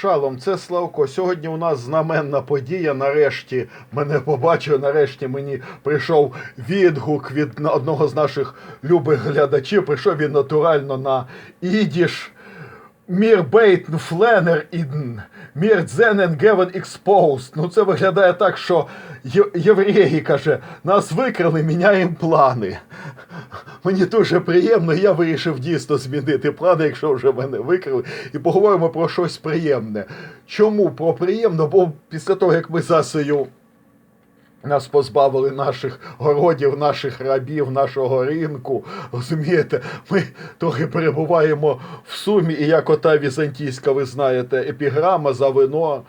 Шалом, це Славко. Сьогодні у нас знаменна подія. Нарешті мене побачив. Нарешті мені прийшов відгук від одного з наших любих глядачів. Прийшов він натурально на ідіш. Мір бейтн фленер ідн. Мір дзенен гевен експоуст. Ну це виглядає так, що євреї каже, нас викрали, міняємо плани. Мені дуже приємно, я вирішив дійсно змінити плани, якщо вже мене викрили, і поговоримо про щось приємне. Чому про приємно? Бо після того, як ми засею нас позбавили наших городів, наших рабів, нашого ринку. Розумієте, ми трохи перебуваємо в сумі, і як ота візантійська, ви знаєте, епіграма за вино.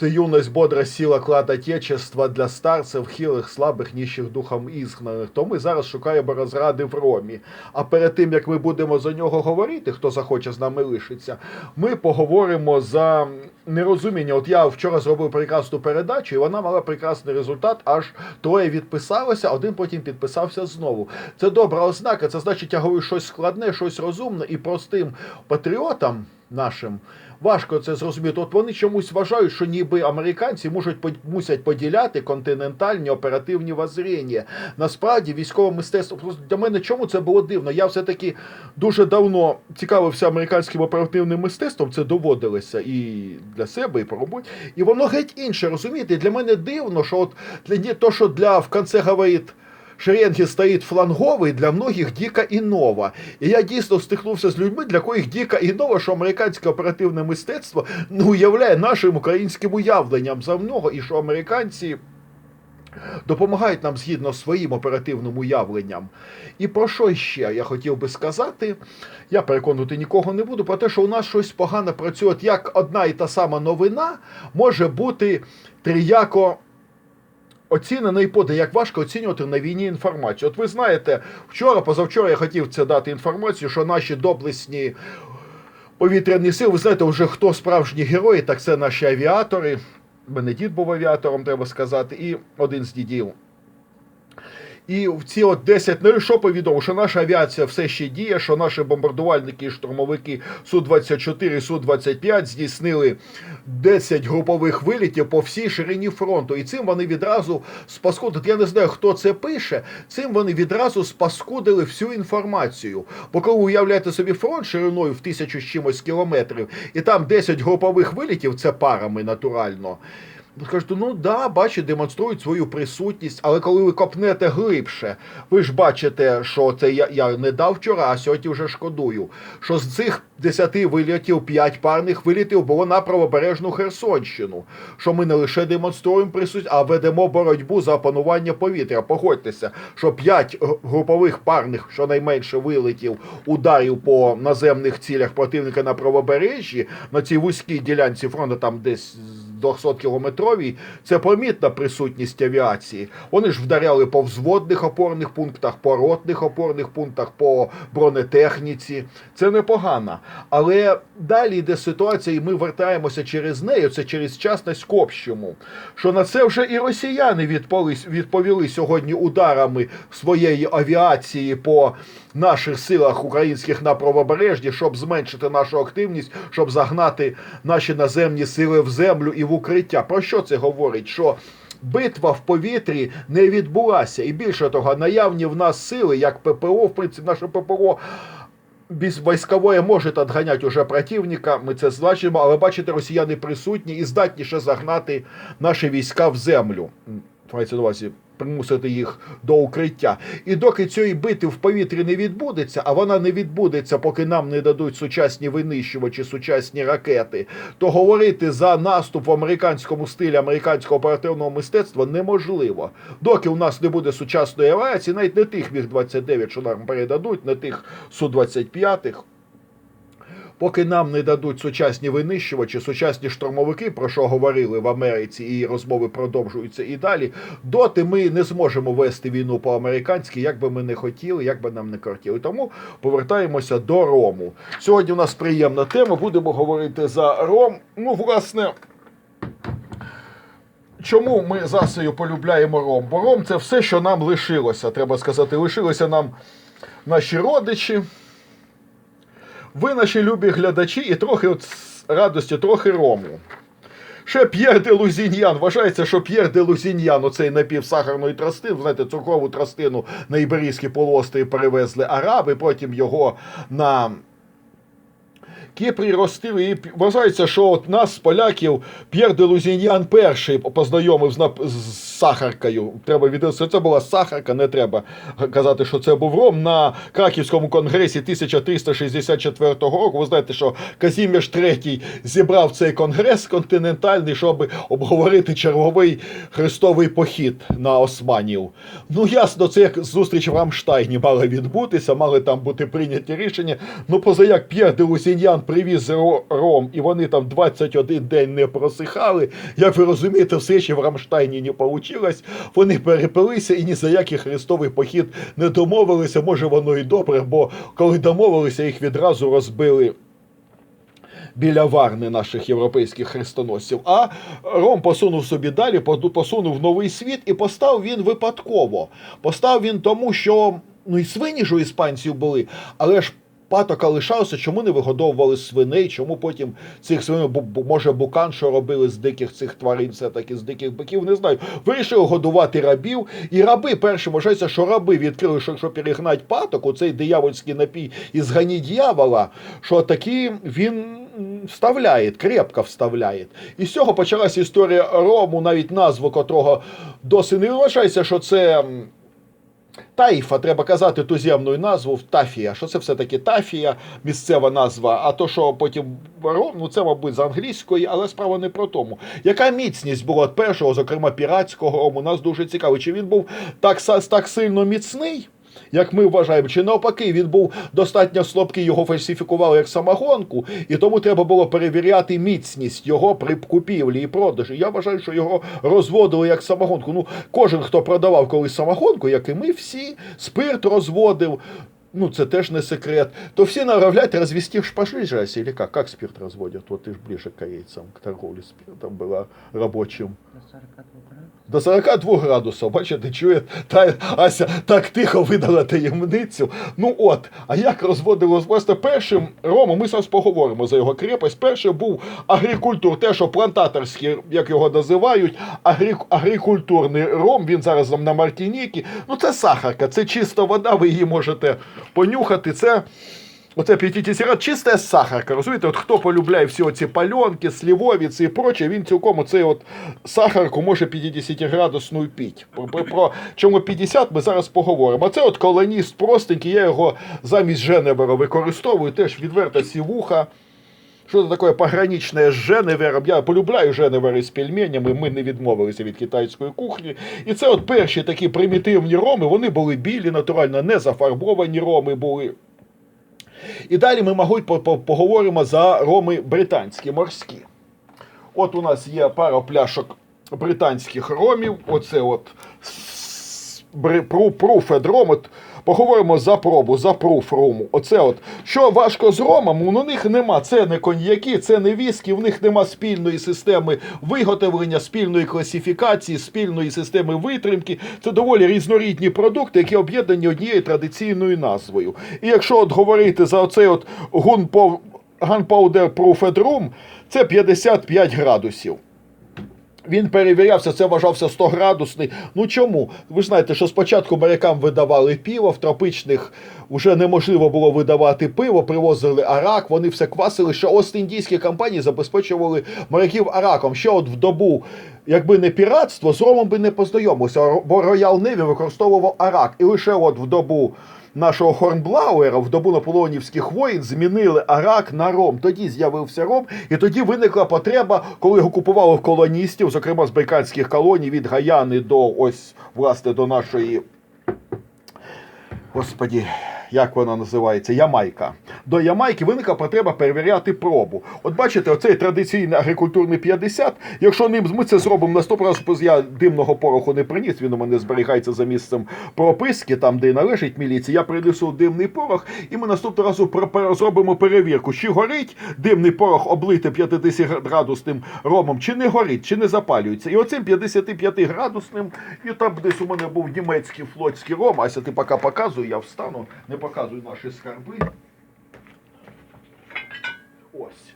Це юність бодра сіла клад Отечества для старців, хилих, слабих, ніщих духом ізгнаних. То ми зараз шукаємо розради в Ромі. А перед тим, як ми будемо за нього говорити, хто захоче з нами лишиться, ми поговоримо за нерозуміння. От я вчора зробив прекрасну передачу, і вона мала прекрасний результат. Аж троє відписалося, один потім підписався знову. Це добра ознака. Це значить, я говорю щось складне, щось розумне і простим патріотам нашим. Важко це зрозуміти. От вони чомусь вважають, що ніби американці можуть мусять поділяти континентальні оперативні воззріння. Насправді військове мистецтво для мене чому це було дивно? Я все таки дуже давно цікавився американським оперативним мистецтвом. Це доводилося і для себе, і по роботі. І воно геть інше, розумієте? Для мене дивно, що от для то, що для в конце говорить. Шеренги стоїть фланговий для многих Діка і Нова. І я дійсно стикнувся з людьми, для коїх Діка і Нова, що американське оперативне мистецтво не уявляє нашим українським уявленням за много, і що американці допомагають нам згідно з своїм оперативним уявленням. І про що ще я хотів би сказати? Я переконувати нікого не буду про те, що у нас щось погано працює. Як одна і та сама новина може бути тріяко оцінено поди, як важко оцінювати на війні інформацію. От ви знаєте, вчора, позавчора я хотів це дати інформацію, що наші доблесні повітряні сили, ви знаєте, вже хто справжні герої, так це наші авіатори. Мене дід був авіатором, треба сказати, і один з дідів. І в ці от 10, ну і що повідомо, що наша авіація все ще діє, що наші бомбардувальники і штурмовики Су-24, Су-25 здійснили 10 групових вилітів по всій ширині фронту. І цим вони відразу спаскудили. Я не знаю, хто це пише. Цим вони відразу спаскудили всю інформацію. Бо коли ви уявляєте собі фронт шириною в тисячу з чимось кілометрів, і там 10 групових вилітів, це парами натурально. Ви Скажете, ну да, бачите, демонструють свою присутність, але коли ви копнете глибше, ви ж бачите, що це я, я не дав вчора, а сьогодні вже шкодую. Що з цих 10 вилітів 5 парних вилітів було на правобережну Херсонщину. Що ми не лише демонструємо присутність, а ведемо боротьбу за опанування повітря. Погодьтеся, що 5 групових парних, щонайменше вилетів ударів по наземних цілях противника на правобережжі на цій вузькій ділянці фронту, там десь 200 кілометровій, це помітна присутність авіації. Вони ж вдаряли по взводних опорних пунктах, по ротних опорних пунктах, по бронетехніці. Це непогано. Але далі йде ситуація, і ми вертаємося через неї. Це через частність к общому. Що на це вже і росіяни відповіли сьогодні ударами своєї авіації по наших силах українських на правобережжі, щоб зменшити нашу активність, щоб загнати наші наземні сили в землю і в укриття. Про що це говорить? Що битва в повітрі не відбулася, і більше того, наявні в нас сили, як ППО, в принципі, наше ППО. Без військової може відганяти уже противника, ми це значимо, але бачите, росіяни присутні і здатніше загнати наші війська в землю. Мається на увазі примусити їх до укриття. І доки цієї бити в повітрі не відбудеться, а вона не відбудеться, поки нам не дадуть сучасні винищувачі, сучасні ракети, то говорити за наступ в американському стилі американського оперативного мистецтва неможливо. Доки у нас не буде сучасної авіації, навіть не тих міг 29 що нам передадуть, не тих Су-25. Поки нам не дадуть сучасні винищувачі, сучасні штурмовики, про що говорили в Америці, і розмови продовжуються і далі, доти ми не зможемо вести війну по-американськи, як би ми не хотіли, як би нам не кортіли. Тому повертаємося до Рому. Сьогодні у нас приємна тема. Будемо говорити за Ром. Ну, власне. Чому ми з Асею полюбляємо ром? Бо ром це все, що нам лишилося, треба сказати. Лишилися нам наші родичі, ви, наші любі глядачі, і трохи от радості, трохи рому. Ще П'єр де Лузіньян. Вважається, що П'єр де Лузіньян, оцей напів сахарної тростини, знаєте, цукрову тростину на іберійські полости перевезли араби, потім його на Кіпрі ростили і вважається, що от нас, поляків, П'єр де Лузіньян перший познайомив з, сахаркою. Треба відразу, це була сахарка, не треба казати, що це був ром. На Краківському конгресі 1364 року. Ви знаєте, що Казімір III зібрав цей конгрес континентальний, щоб обговорити черговий хрестовий похід на османів. Ну, ясно, це як зустріч в Рамштайні мала відбутися, мали там бути прийняті рішення. Ну, поза як П'єр де Лусіньян привіз ром, і вони там 21 день не просихали. Як ви розумієте, все ще в Рамштайні не вийшло. Вони перепилися і ні за який хрестовий похід не домовилися. Може, воно і добре, бо коли домовилися, їх відразу розбили біля Варни наших європейських хрестоносців. А Ром посунув собі далі, посунув новий світ і постав він випадково. Постав він тому, що ну і свині ж у іспанців були, але ж. Патока лишався, чому не вигодовували свиней, чому потім цих свиней, може, букан, що робили з диких цих тварин, все-таки з диких биків, не знаю. Вирішили годувати рабів, і раби перші, вважається, що раби відкрили, що якщо перегнать патоку, цей диявольський напій із гані дьявола, що таки він вставляє, крепко вставляє. І з цього почалася історія рому, навіть назву котрого досі не вважається, що це. Таїфа, треба казати туземну назву Тафія. Що це все-таки Тафія, місцева назва, а то, що потім ну це, мабуть, з англійської, але справа не про тому. Яка міцність була першого, зокрема піратського рому, нас дуже цікаво. Чи він був так, так сильно міцний? Як ми вважаємо, чи навпаки, він був достатньо слабкий, його фальсифікували як самогонку, і тому треба було перевіряти міцність його при купівлі і продажі. Я вважаю, що його розводили як самогонку. Ну, кожен, хто продавав колись самогонку, як і ми всі, спирт розводив. Ну, це теж не секрет. То все норовлять развести в шпажижасе, или как? Как спирт разводят? Вот ты ж ближе к корейцам, к торговле спиртом была рабочим. До 42 градусів. До 42 градусів, бачите, чує, та Ася так тихо видала таємницю. Ну от, а як розводилось власне першим Ромом, ми зараз поговоримо за його крепость. Перший був агрикультур, те, що плантаторський, як його називають, агрі, агрикультурний ром, він зараз на Мартінікі. Ну це сахарка, це чиста вода, ви її можете понюхати. Це Оце 50 град, чиста сахарка. Розумієте, от хто полюбляє всі оці пальонки, слівовіці і проче, він цілком оцей от сахарку може 50 градусну піть. Про, про, про чому 50 ми зараз поговоримо. А це от колоніст простенький, я його замість Женебера використовую, теж відверто сівуха. Що це таке пограничне з Женевером? Я полюбляю Женевери з пельменями, ми не відмовилися від китайської кухні. І це от перші такі примітивні роми, вони були білі, натурально, не зафарбовані роми були. І далі ми, мабуть, по- по- поговоримо за роми британські морські. От у нас є пара пляшок британських ромів. Оце от с- бри- пру- пруфед ром. От поговоримо за пробу, за пруф рому. Оце от. Що важко з ромом, у них нема. Це не коньяки, це не віскі, в них нема спільної системи виготовлення, спільної класифікації, спільної системи витримки. Це доволі різнорідні продукти, які об'єднані однією традиційною назвою. І якщо от говорити за оцей от гунпов- Gunpowder Proofed Room, це 55 градусів. Він перевірявся, це вважався 100 градусний. Ну чому? Ви ж знаєте, що спочатку морякам видавали пиво, в тропичних вже неможливо було видавати пиво, привозили арак, вони все квасили. Що Ост-індійські компанії забезпечували моряків араком. Ще от в добу, якби не піратство, з ромом би не познайомився, бо Роял Неві використовував арак. І лише от в добу нашого Хорнблауера в добу наполеонівських воїн змінили арак на ром. Тоді з'явився ром, і тоді виникла потреба, коли його купували колоністів, зокрема з бриканських колоній від Гаяни до ось власне до нашої. Господі, як вона називається? Ямайка. До Ямайки виникла потреба перевіряти пробу. От бачите, оцей традиційний агрикультурний 50. Якщо ним ми це зробимо наступного разу, бо я димного пороху не приніс, він у мене зберігається за місцем прописки, там де належить міліції. Я принесу димний порох, і ми наступного разу зробимо перевірку, чи горить димний порох облити 50 градусним ромом, чи не горить, чи не запалюється. І оцим 55 градусним, і там десь у мене був німецький флотський ром. Ася, ти поки показуй, я встану, не показую наші скарби. Ось.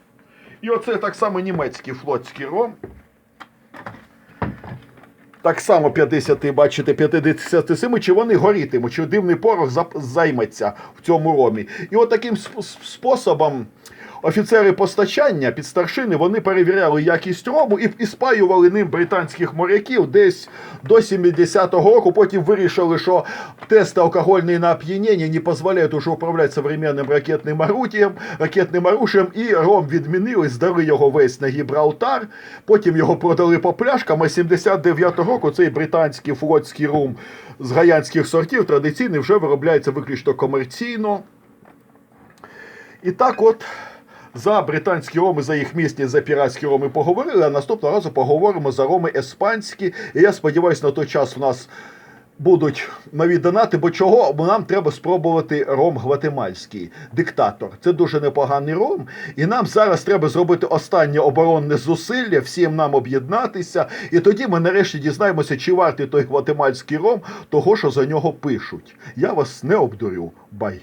І оце так само німецький флотський ром. Так само 50, бачите, 57, чи вони горітимуть, чи дивний порох займеться в цьому ромі. І от таким сп- сп- способом офіцери постачання, підстаршини, вони перевіряли якість рому і, і спаювали ним британських моряків десь до 70-го року. Потім вирішили, що тести алкогольные на опьянение не позволяют уже управляти современним ракетним орудієм, ракетним оружием, і ром відмінили, здали його весь на Гібралтар, потім його продали по пляшкам, а 79-го року цей британський флотський рум з гаянських сортів традиційний вже виробляється виключно комерційно. І так от за британські роми, за їх місні, за піратські роми поговорили, а наступного разу поговоримо за роми еспанські. І я сподіваюся, на той час у нас будуть нові донати, бо чого? Бо нам треба спробувати ром гватемальський, диктатор. Це дуже непоганий ром. І нам зараз треба зробити останнє оборонне зусилля, всім нам об'єднатися. І тоді ми нарешті дізнаємося, чи вартий той гватемальський ром того, що за нього пишуть. Я вас не обдурю. Бай.